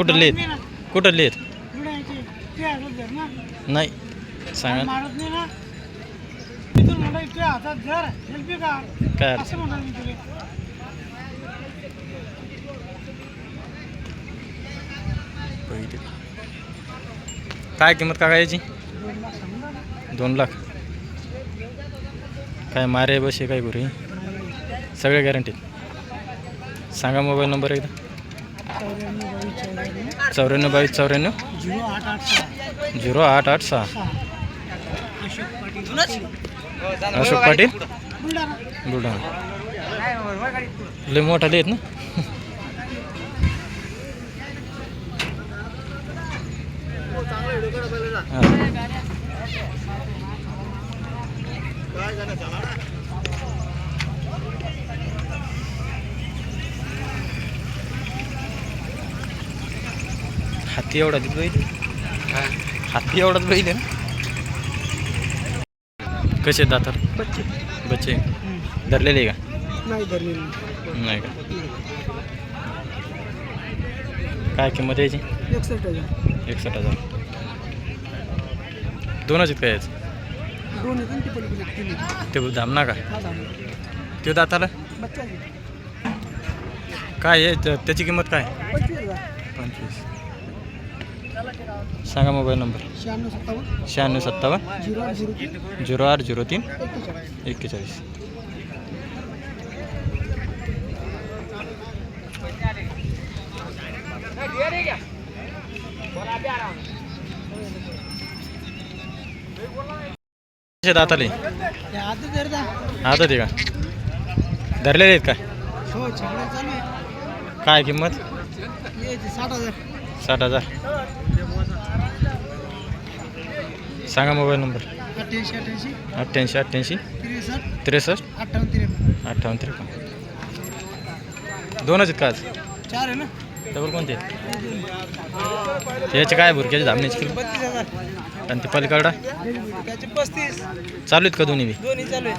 कुठं लिहित? कुठं लिहित? नाही. सांगा. काय. काय किंमत का याची? दोन लाख. दोन काय मारे बसे काय गुरे? सगळे गॅरंटीत सांगा मोबाईल नंबर एकदा. चौऱ्याण्णव बावीस चौऱ्याण्णव? झिरो आठ आठ सहा. झिरो आठ आठ सहा अशोक पाटील? अशोक पाटील बुलढाणा. लय मोठा आहेत ना? हा. हाती एवढा देत बैल हाती एवढाच बैल आहे ना? कसे दातात बच्चे. बच्चे. धरलेले का? नाही धरलेली. नाही का? काय किंमत यायची एकसष्ट हजार. एकसष्ट हजार. दोनच काय याचं? दोन येतात ती धामना का? ते दाताला. काय आहे? त्या- त्याची किंमत काय? पंचवीस. सांगा मोबाईल नंबर. शहाण्णव सत्तावन्न. शहाण्णव सत्तावन्न. झिरो आठ झिरो तीन. झिरो आठ झिरो तीन. एक्केचाळीस. एक्केचाळीस. दाताले आता जर जा. आता ते का? धरलेले आहेत का? हो छकडा चालू आहे. काय किंमत? साठ हजार. साठ हजार. सांगा मोबाईल नंबर. अठ्ठ्याऐंशी अठ्ठ्याऐंशी. अठ्ठ्याऐंशी अठ्ठ्याऐंशी. त्रेसष्ट. त्रेसष्ट? अठ्ठावन्न त्रेपन्न. अठ्ठावन्न त्रेपन्न. दोनच आहेत का आज? चार आहे ना? डबल कोणते? याचे काय भुरक्याचे धामण्याची किलो बत्तीस हजार. आणि ते पलीकडा? त्याचे पस्तीस. चालू आहेत का दोन्ही बी? दोन्ही चालू आहे.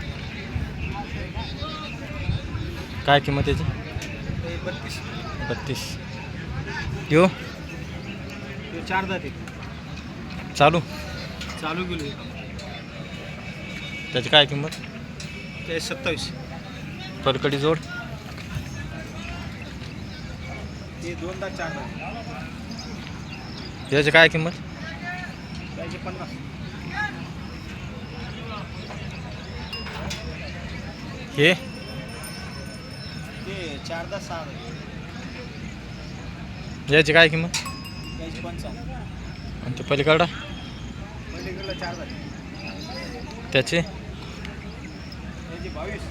काय किंमत याची? बत्तीस. यो चार जाते. चालू? चालू गेलो. त्याची काय किंमत? ते सत्तावीस. परकडी जोड? ते दोनदा चार याची काय किंमत? त्याचे पन्नास. हे? ते चारदा सहा याची काय किंमत? त्याचे पंचावन्न. आणि ते पलीकडा पलीकडला चार झाले. त्याचे? त्याचे बावीस.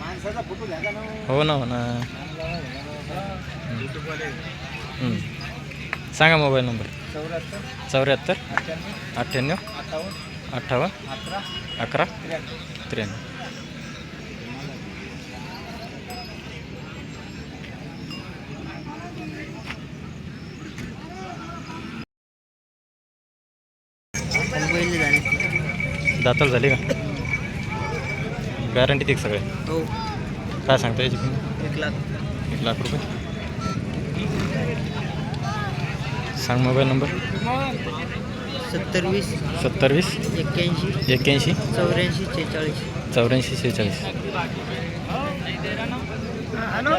माणसाचा फोटो घ्या का ना. हो ना हो ना. हम्म. सांगा मोबाईल नंबर. चौऱ्याहत्तर. चौऱ्याहत्तर. अठ्ठ्याण्णव. अठ्ठ्याण्णव. अठ्ठावन्न. अठ्ठावन्न अकरा. अकरा. त्र्याण्णव. दाताल झाली का? गॅरंटी ते सगळे. हो. काय सांगता याची एक लाख. एक लाख रुपये. सांग मोबाईल. नंबर सत्तर वीस. सत्तर वीस? एक्क्याऐंशी. एक्क्याऐंशी? चौऱ्याऐंशी शेहेचाळीस चौऱ्याऐंशी शेहेचाळीस हॅलो.